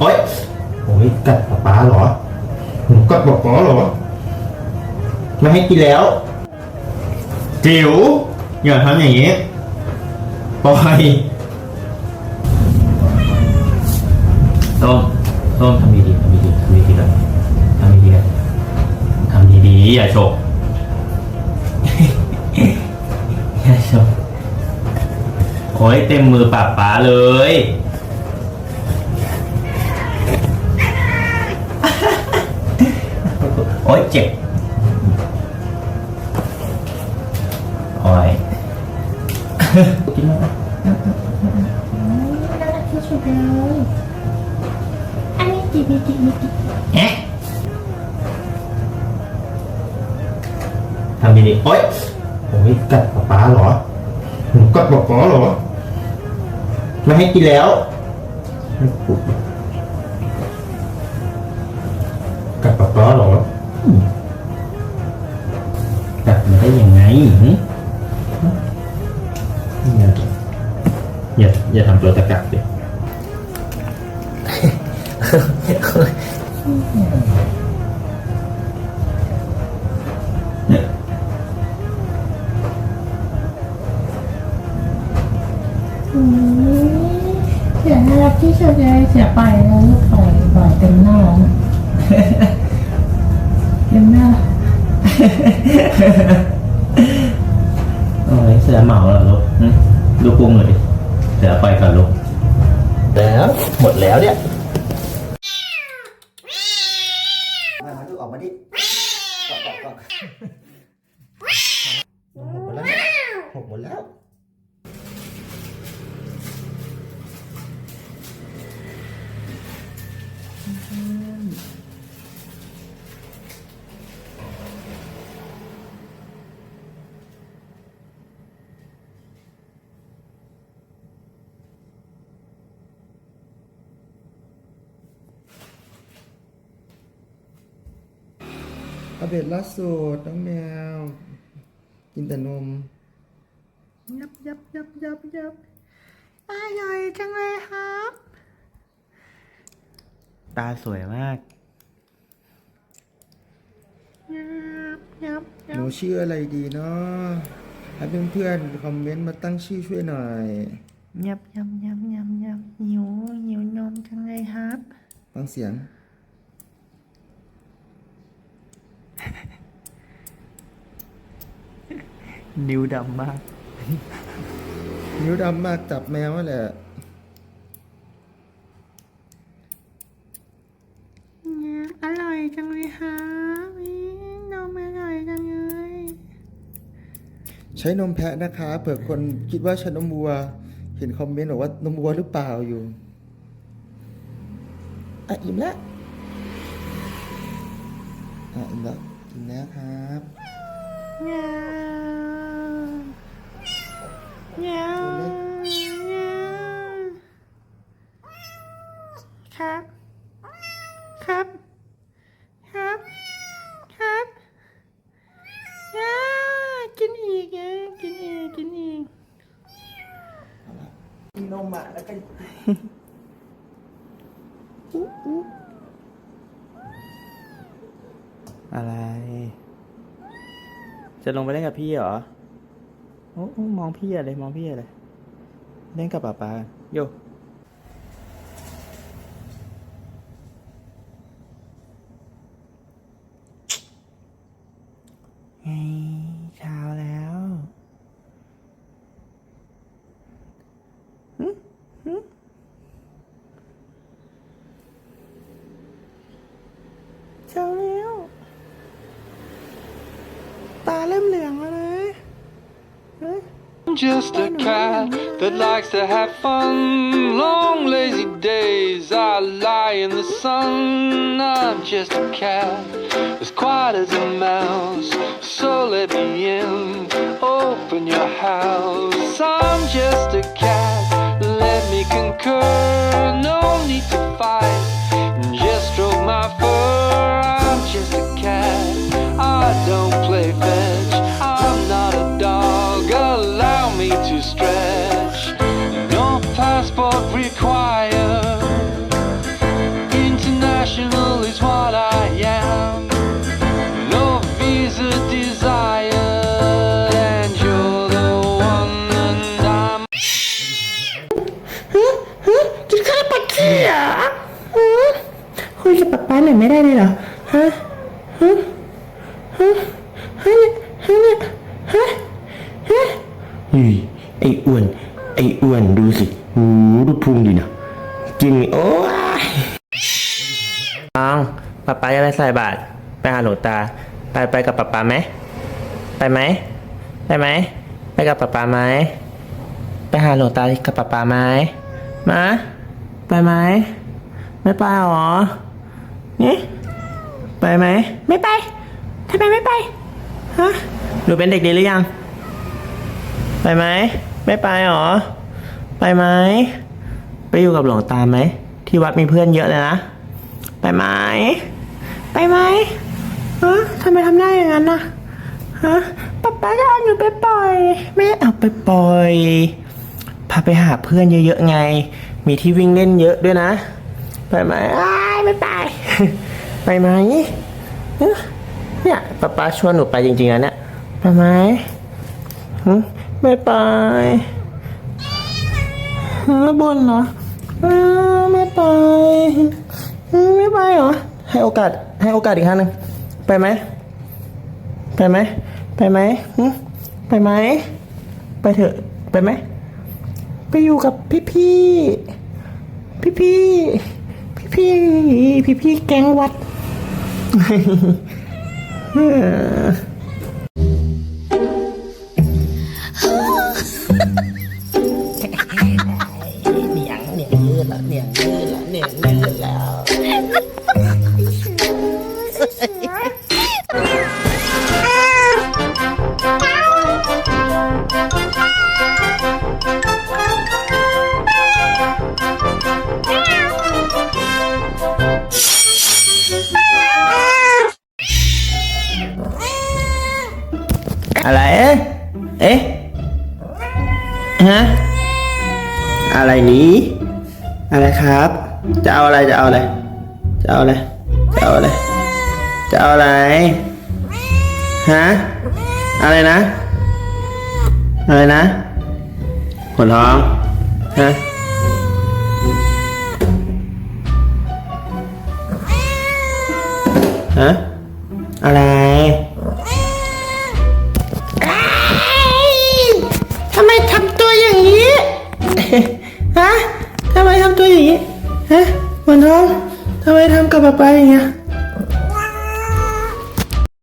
โอ๊ยโอ้ยกัดป๊าป๊าเหรอหนูกัดป๊าป๊าเหรอไม่ให้กินแล้ว จิ๋วอย่าทำอย่างนี้ปล่อยต้มต้มทำดีๆทำดีๆทำดีๆก่อนทำดีๆทำดีๆอย่าโฉกอย่าโฉกโอ้ยเต็มมือปากป๋าเลย เจ็บโอ้ยกินมาน่ารักที่สุดเลยอันนี้จิบิจิบิจิแอะทำดีๆโอ๊ยโอ้ยกัดป๊าป๊าเหรอหนูกัดป๊าป๊าเหรอไม่ให้กินแล้วไม่ปุบกัดป๊าป๊าเหรออื อย่าอย่าอย่าทำตัวตะกักดิอืมเสียน่ารักที่สุดเลยเสียไปแล้วลูกปล่อยปล่อยเต็มหน้าแล้วนะเต็มหน้าโอ้ยเสือเหมาเหรอลูกหึดูพุงเลยดิเสือไปก่อนลูกแล้วหมดแล้วเนี่ยมามาดูออกมาดิกอกกอกหกหมดแล้วนะหกหมดแล้ว อัปเดตล่าสุดน้องแมว กินแต่นม ยับยับยับยับยับอร่อยจังเลยครับ ตาสวยมาก ยับยับหนูชื่ออะไรดีเนาะให้เพื่อนๆคอมเมนต์มาตั้งชื่อช่วยหน่อย ยับยับยับยับยับหิวหิวนมจังเลยครับ ฟังเสียง นิ้วดำมาก นิ้วดำมากจับแมวนั่นแหละเนี่ยอร่อยจังเลยครับอีนมอร่อยจังเลยใช้นมแพะนะคะเผื่อคนคิดว่าใช้นมวัว เห็นคอมเมนต์บอกว่านมวัวหรือเปล่าอยู่อะอิ่มแล้วอะอิ่มแล้วอิ่มแล้วครับเนี่ย เนี่ยเนี่ยครับ ครับ ครับ ครับเนี่ยกินอีกเองกินอีก กินอีก กินนมอะแล้วก็อะไร จะลงไปเล่นกับพี่เหรอโอ้โอ้มองพี่อะไรมองพี่อะไรเล่นกับป๊าป๊าโยไงเช้าแล้วหึหึเช้าแล้ว ตาเริ่มเหลือง just a cat that likes to have fun. Long lazy days, I lie in the sun. I'm just a cat, as quiet as a mouse. So let me in, open your house. I'm just a cat, let me concur. No need to fight, just stroke my fur. I'm just a cat, I don't เลยเหรอฮะฮะฮะฮะเนี่ยฮะเนี่ยฮะฮะเฮ้ยไอ้อ้วนไอ้อ้วนดูสิโอ้ดูพุงดินะจริงโอ้ยน้องป๊าป๊าจะไปใส่บาตรไปหาหลวงตา ไปไปกับป๊าป๊าไหมไปไหมไปไหมไปกับป๊าป๊าไหมไปหาหลวงตากับป๊าป๊าไหมมาไปไหมไม่ไปหรอ นี่ไปไหม ไม่ไปทำไมไม่ไป ฮะ หนูเป็นเด็กดีหรือยัง ไปไหม ไม่ไปหรอ ไปไหม ไปอยู่กับหลวงตาไหม ที่วัดมีเพื่อนเยอะเลยนะ ไปไหม ไปไหมฮะทำไมทำหน้าอย่างนั้นนะฮะป๊าป๊าจะเอาหนูไปปล่อยไม่เอาไปปล่อย พาไปหาเพื่อนเยอะๆไง มีที่วิ่งเล่นเยอะด้วยนะ ไปไหมอ้ายไม่ไป ไปไหมเนี่ยป๊าป๊าชวนหนูไปจริงๆนะเนี่ยไปไหมไม่ไปหึบนเหรออ้าวไม่ไปไม่ไปเหรอให้โอกาสให้โอกาสอีกครั้งหนึ่งไปไหมไปไหมไปไหมไปไหมไปเถอะไปไหมไปอยู่กับพี่พี่พี่พี่ พี่พี่พี่แก๊งวัด อะไร เอ๊ะ เอ๊ะ ฮะ อะไรนี้ อะไรครับ จะเอาอะไร จะเอาอะไร จะเอาอะไร จะเอาอะไร จะเอาอะไร ฮะ อะไรนะ อะไรนะขนท้อง ฮะฮะอะไร